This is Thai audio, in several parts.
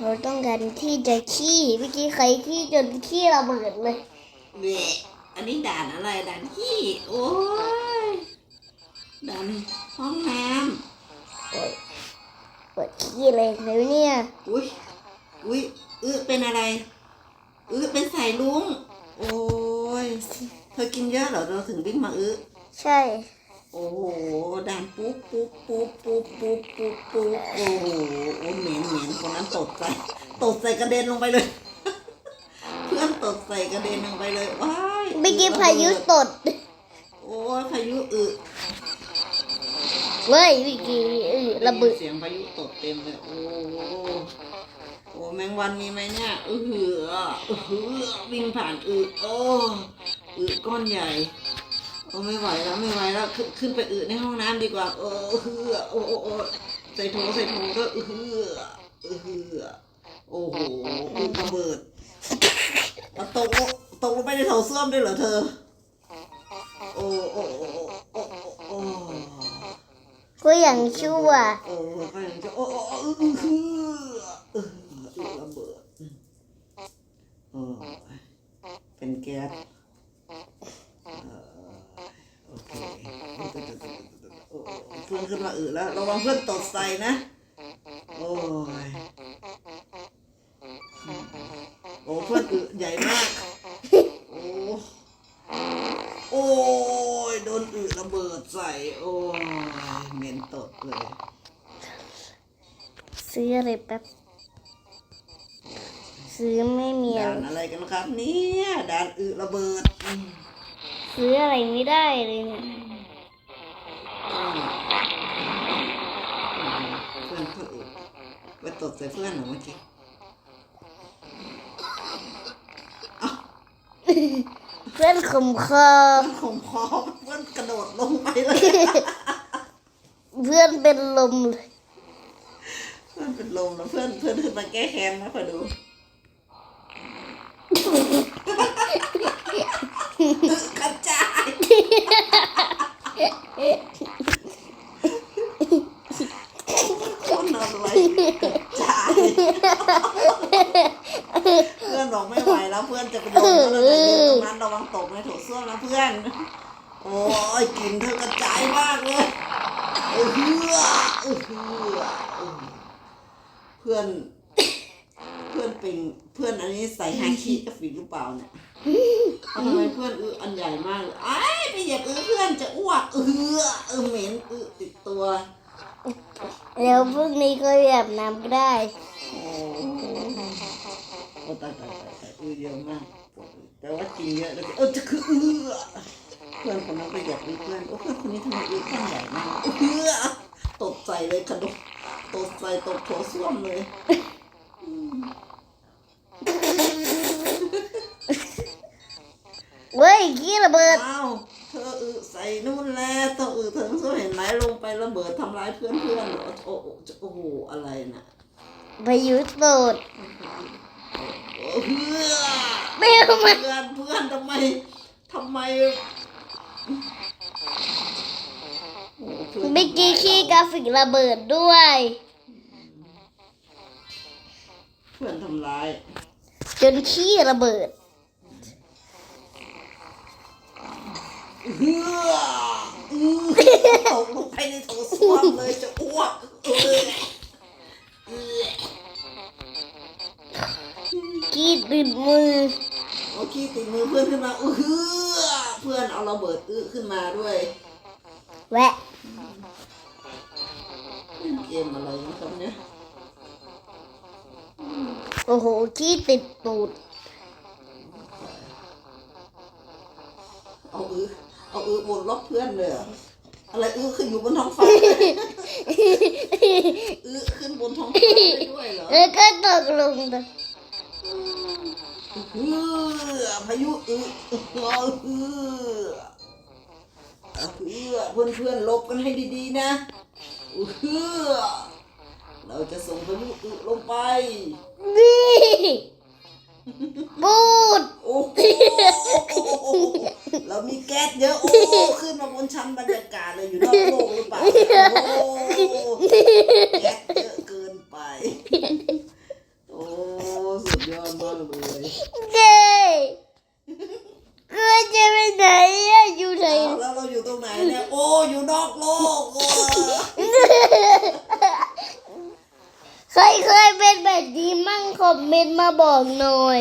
เราต้องการที่จะขี้เมื่อกี้ใครขี้จนขี้ระเบิดเลยเวะอันนี้ด่านอะไรด่านขี้โอ้ยด่านห้องน้โอ้ยปวดขี้เลยเดี๋ยวเนี่ยำอุ้ยอุ้ยอือเป็นอะไรอือเป็นสายลุงโอ้ยเธอกินเยอะเหรอเราถึงวิ่งมาอื้อใช่ โอ้โหด่านปุ๊บปุ๊บปุ๊บปุ๊บปุ๊บปุ๊บปุ๊บโอ้โหโอ้เหม็นเหม็นคนนั้นตดใส่ตดใส่กระเด็นลงไปเลย เพื่อนตดใส่กระเด็นลงไปเลยว้ายเมื่อกี้พายุตด โอ้ยพายุอึเว้ยเมื่อกี้เออระเบิดเสียงพายุตดเต็มเลยโอ้โอ้แมงวันมีไหมเนี่ยอือหืออือหือวิ่งผ่านอึโอ้อึก้อนใหญ่ โอ้ไม่ไหวแล้วไม่ไหวแล้วขึ้นขึ้นไปอึในห้องน้ำดีกว่า เอออือหือโอ้โอ้โอ้ใส่ถุงใส่ถุงก็อือหืออือหือโอ้โหอึระเบิดเอาตกลงตกลงไปในโถส้วมด้วยเหรอเธอ โอ้โอ้โอ้โอ้โอ้โอ้ก็อย่างชั่วโอ้ก็ยังจะโอ้โอ้โอ้อื้อหือเออระเบิดโอ้เป็นแก๊สเอ่อโอเคโอ้เพื่ อนขึ้นมาอืดแล้วระวังเพื่อนตดใส่นะ โอ้ยโอ้เพื่อนอึใหญ่มาก โอ้โอ้ยโดนอึระเบิดใส่ โอ้ยเหม็นตดเลย ซื้ออะไรแป๊บ ซื้อไม่มีอะด่านไรอะไรกันครับเนี่ยด่านอึระเบิดอืมซื้ออะไรไม่ได้เลยเนี่ย เพื่อนเขาอึไป ตดใส่เพื่อนเหรอเมื่อกี้เพื่อนขมคอเพื่อนข่มคอเพื่อนกระโดดลงไปเลยเพื่อนเป็นลมเลยเพื่อนเป็นลมแล้วเพื่อนเพื่อนขึ้นมาแก้แค้นนะคอยดูอึกระจายคนอะไรกระจาย เพื่อนบอกไม่ไหวแล้วเพื่อนจะไปโดนแล้วจะยืนตรงนั้นระวังตกในโถส้วมนะเพื่อน โอ้ยกลิ่นเธอกระจายมากเลยเออเฮือเออเฮือเพื่อน เพื่อนเป็นเพื่อนอันนี้ใส่ฮาคิกับฝีหรือเปล่าเนี่ยทำไมเพื่อนอื้ออันใหญ่มากเลยไอ้ายไปเหยียบอือเพื่อนจะอ้วกเออเฮือเออเหม็นอือติดตัว แล้วพรุ่งนี้ก็แบบน้ำก็ได้ ตายตายตายตายอื้อเยอะมากปวดอื้อแต่ว่ากินเยอะแล้วก็เออจะคืออื้อเพื่อนคนนั้นไปเหยียบอื้อเพื่อนโอ้เพื่อนคนนี้ทำไมอื้อข้างใหญ่มากเอื้อตกใจเลยกระโดดตกใจตกโถส้วมเลยเว้ยขี้ระเบิดอ้าวเธออื้อใส่นู่นแล้วเธออื้อเธอส้วมเห็นไหมลงไประเบิดทำร้ายเพื่อนเพื่อนเหรอโอ้โอ้โอ้โหอะไรน่ะพายุโดดโอ้เพื่อ ไม่เอามาเพื่อนเพื่อนทำไมทำไมโอ้เพื่อนเมื่อกี้ขี้กราฟิกระเบิดด้วย เพื่อนทำร้าย จนขี้ระเบิดเฮืออื้อตกลงไปในโถส้วมเลยจะอ้วกเออ ขี้ติดมือเอาขี้ติดมือเพื่อนขึ้นมาอื้อหือเพื่อนเอาระเบิดอื้อขึ้นมาด้วยแวะเล่นเกมอะไรนะครับเนี่ยโอ้โหขี้ติดตูดเอาอื้อเอาอื้อวนรอบเพื่อนเลยเหรออะไรอื้อขึ้นอยู่บนท้องฟ้า อื้อขึ้นบนท้องฟ้าได้ด้วยเหรอ แล้วก็ตกลง เลยเฮือพายุอื้อเฮือเฮือเพื่อนเพื่อนๆหลบกันให้ดีๆนะเฮือเราจะส่งพายุอื้อลงไปนี่บูดโอ้โหเรามีแก๊สเยอะโอ้ขึ้นมาบนชั้นบรรยากาศเลยอยู่นอกโลกหรือเปล่าโอ้โหแก๊สเยอะเกิน ยอดมากเลยเกยเจะไปไหนอะอยู่ไหนแล้วเราอยู่ตรงไหนเนี่ยโอ้อยู่นอกโลกว่ะใครเคยเป็นแบบนี้มั่งคอมเมนต์มาบอกหน่อย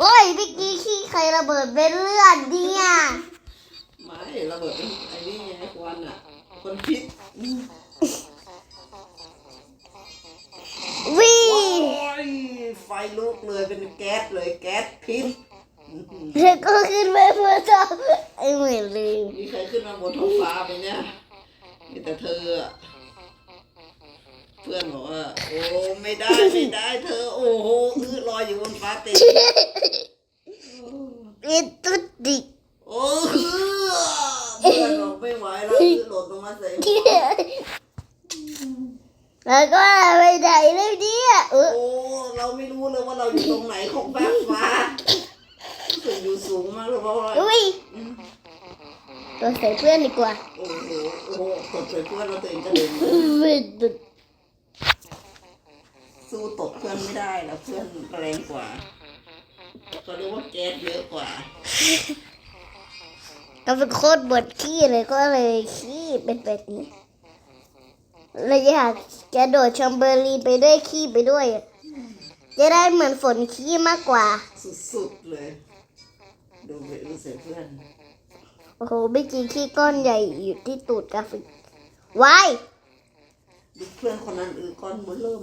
โอ้ยเมื่อกี้ขี้ใครระเบิดเป็นเลือดเนี่ย ไม่ระเบิดไอ้นี่ไงควันอะ คนพิษอืมวิโอ้ยไฟลุกเลยเป็นแก๊สเลยแก๊สพิษอื้อหือแล้วก็ขึ้นไปเพื่อทำไอ้เหมือนลืมมีใครขึ้นมาบนท้องฟ้าไปเนี่ยมีแต่เธออะเพื่อนบอกว่า โอ้ไม่ได้ไม่ได้ เธอ โอ้โหอื้อลอยอยู่บนฟ้าเต็มเป็นตุ๊ดดิ โอ้เพื่อนบอกไม่ไหวแล้วอื้อหล่นลงมา ใส่หัวแล้วก็ไปไหนเลยเนี่ยเออโอ้เราไม่รู้เลยว่าเราอยู่ตรงไหนของฟ้าฟ้ารู้สึกอยู่สูงมากเลยเพราะว่าอุ้ยตัวใส่เพื่อนดีกว่าโอ้โหโอ้โหตดใส่เพื่อนเราตัวเองกระเด็นเป็นตุ๊ดสู้ตดเพื่อนไม่ได้แล้วเพื่อนแรงกว่าเขาเรียกว่าแก๊สเยอะกว่า ก็เป็นโคตรบดขี้เลยก็เลยขี้เป็นแบบนี้เลยอยากจะโดดแชมเบอร์ลีนไปด้วยขี้ไปด้วยอะจะได้เหมือนฝนขี้มากกว่า สุดๆเลย ดูไปดูใส่เพื่อนโอ้โหไม่จริงขี้ก้อนใหญ่อยู่ที่ตูดกราฟิกว้ายดูเพื่อนคนนั้นอือก้อนมือเริ่ม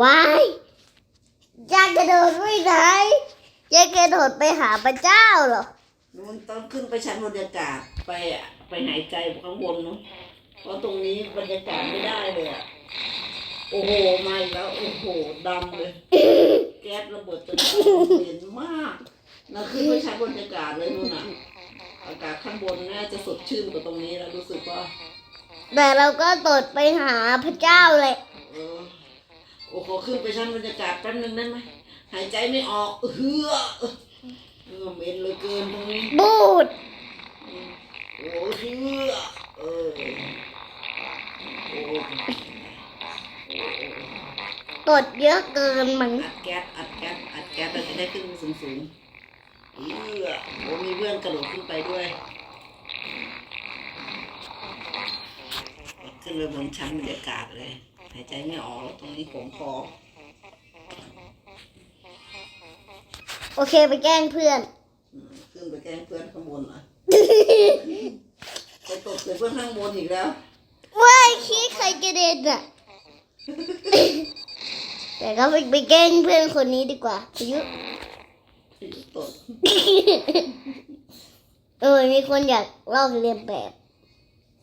ว้ายอยากกระโดดไม่ไหนอยากกระโดดไปหาพระเจ้าเหรอ นู้นต้องขึ้นไปชั้นบรรยากาศไปอะไปหายใจข้างบนนู้นเพราะตรงนี้บรรยากาศไม่ได้เลยอะโอ้โหมาอีกแล้วโอ้โหดำเลย แก๊สระเบิดจนเห็นมากนะขึ้นไปชั้นบรรยากาศเลยนู่นน่ะอากาศข้างบนน่าจะสดชื่นกว่าตรงนี้แล้วรู้สึกว่า แต่เราก็ตดไปหาพระเจ้าเลยเออโอ้ขอขึ้นไปชั้นบรรยากาศแป๊บนึงได้ไหมหายใจไม่ออกเฮือ เออเหม็นเหลยเกินตรงนี้บูดโอ้เฮือเออโอ้ตดเยอะเกินมั้งอัดแก๊สอัดแก๊สอัดแก๊สเราจะได้ขึ้นสูงสูงๆเฮือโอ้มีเพื่อนกระโดดขึ้นไปด้วย ขึ้นไปบนชั้นบรรยากาศเลย หายใจไม่ออกแล้วตรงนี้ผมคอ โอเคไปแกล้งเพื่อนอืมขึ้นไปแกล้งเพื่อนข้างบนอะไปตกใส่เพื่อนข้างบนอีกแล้วว้ายขี้ใครกระเด็นอะ แต่ก็ไปไปแกล้งเพื่อนคนนี้ดีกว่าอายุ ตกเออมีคนอยากลอกเลียนแบบ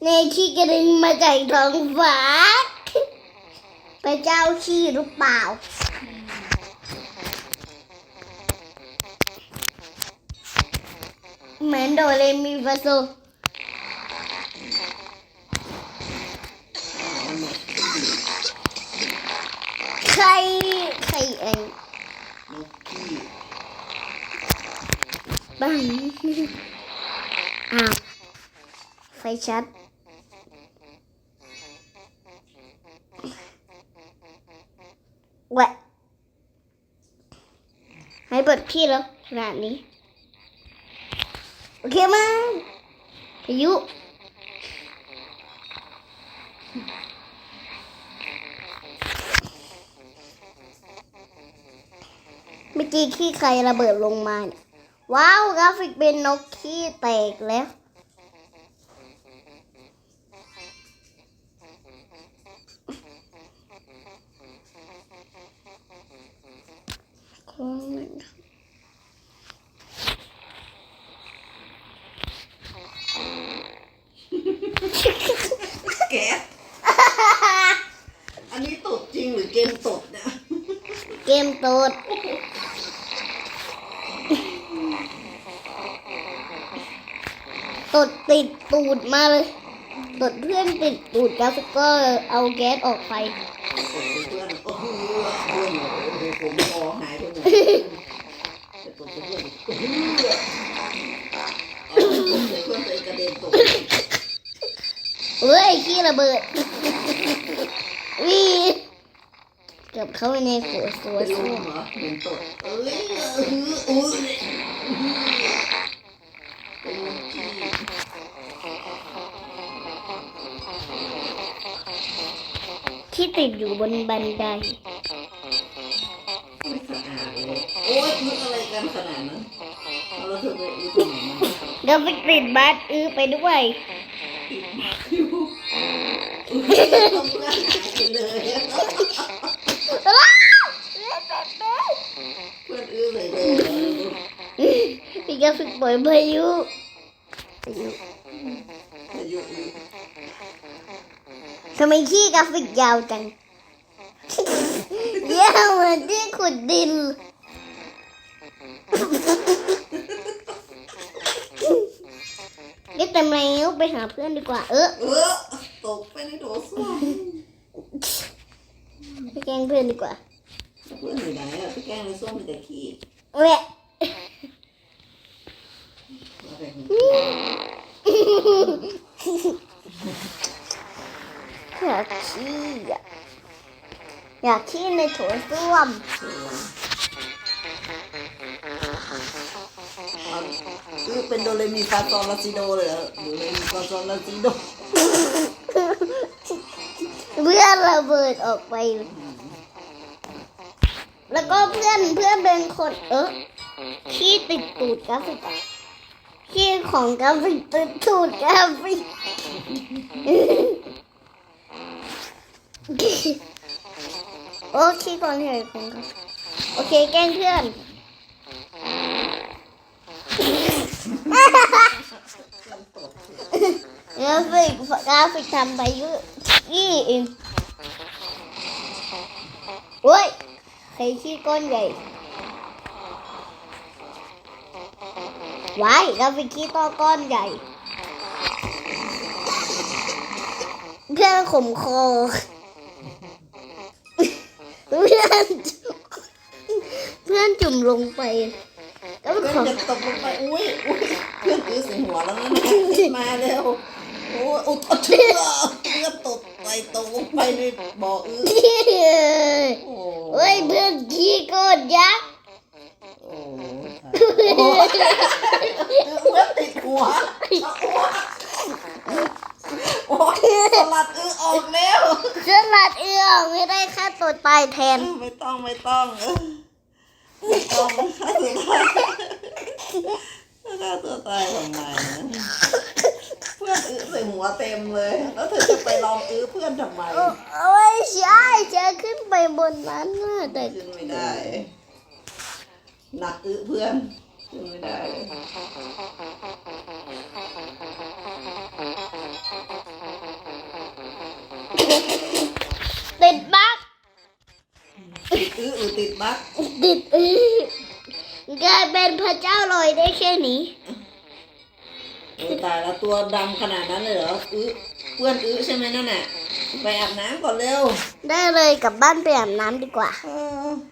ในขี้กระเด็นมาจากท้องฟ้าพระเจ้าขี้หรือเปล่า เหมือนโดเรมีฟาโซใครใครเองบ้างอ้าวไฟชัดแหวะให้เปิดพี่แล้วขนาดนี้ โอเคมั้งพายุเมื่อกี้ขี้ใครระเบิดลงมาเนี่ย ว้าวกราฟิกเป็นนกขี้แตกแล้วแก๊สอันนี้ตดจริงหรือเกมตดเนี่ย เกม ตูดตดติดตูดมาเลยตดเพื่อนติดตูดกราฟิกก็เอาแก๊สออกไปตดใส่เพื่อนโอ้โหเพื่อนโอ้โหผมคอหายไปหมดแต่ตดใส่เพื่อนโอ้โหเอาตดใส่เพื่อนตัวเองกระเด็นตกเฮ้ยขี้ระเบิดวี กับเข้าไปในหัวสัวเป็นลมนตดนที่ติดอยู่บนบันได ไม่สะอาดเลยโอ้ยมึงอะไรกันขนาดนั้นเอาแล้วเธอไปอยู่ตรงไหนมาเดี๋ยวไปติดบัสอื้อไปด้วย อยู่อื้อต้องเลืกหายไปเลย พี่กาฟิกปล่อยพายุพายุอายุอื้อทำไมขี้กราฟิกยาวจังยาวเหมือนที่ขุดดินนี่เต็มแล้วไปหาเพื่อนดีกว่า เออเออตกไปในโถส้วมไปแกล้งเพื่อนดีกว่า เพื่อนอยู่ไหนอะพี่แกล้งในส้วมมีแต่ขี้แหละ เอาไป อยากขี้อะอยากขี้ในโถส้วมเอาอื้อเป็นโดเรมีฟาซอลลาซิโดเลยเหรอโดเรมีฟาซอลลาซิโดเพื่อนระเบิดออกไป แล้วก็เพื่อนเพื่อนเป็นคนเออขี้ติดตูดกราฟิก อะขี้ของกาฟิกติดตูกาฟิโอเคก่อนเลยคุณครับโอเคแกล้งเพื่อนกราฟิกกราฟิกทำไปเยอะขี้เองโอ้ยใครขี้ก้อนใหญ่ ไว้กราฟิกขี้ต้อก้อนใหญ่ เพื่อนขมคอเพื่อนเพื่อนจุ่มลงไปแล้วมันเพื่ขอนมจะตกลงไป อุ้ยอุ้ยเพื่อนอื้อใส่หัวแล้วนะเนี่ยมาเร็ว โอ้ยอุดอัดเชื่อเพื่อนตกไปตกลงไปในบ่ออื้อโอ้เฮ้ยเพื่อนขี้ก้อนยักษ์โอ้โห เพื่อนติดหัวโอ้ยสลัดอื้อออกแล้วสลัดเอื้อไม่ได้ค่าตัวตายแทน ไม่ต้องไม่ต้องเออไม่ต้องฆ่าตัวตายฆ่าตัวตายทำไมนะเพื่อนอื้อใส่หัวเต็มเลย แล้วเธอจะไปลองอื้อเพื่อนทำไมโอ้ยใช่จะขึ้นไปบนนั้นน่ะแต่ขึ้นไม่ได้หนักอื้อเพื่อนขึ้น ไม่ได้เลยติดบั๊กติดอื้อหรือติดบั๊กติดอื้อกลายเป็นพระเจ้าลอยได้แค่นี้โอ้ยตายแล้วตัวดำขนาดนั้นเลยเหรออื้อเพื่อนอื้อใช่ไหมนั่นน่ะไปอาบน้ำก่อนเร็ว ได้เลยกลับบ้านไปอาบน้ำดีกว่าเออ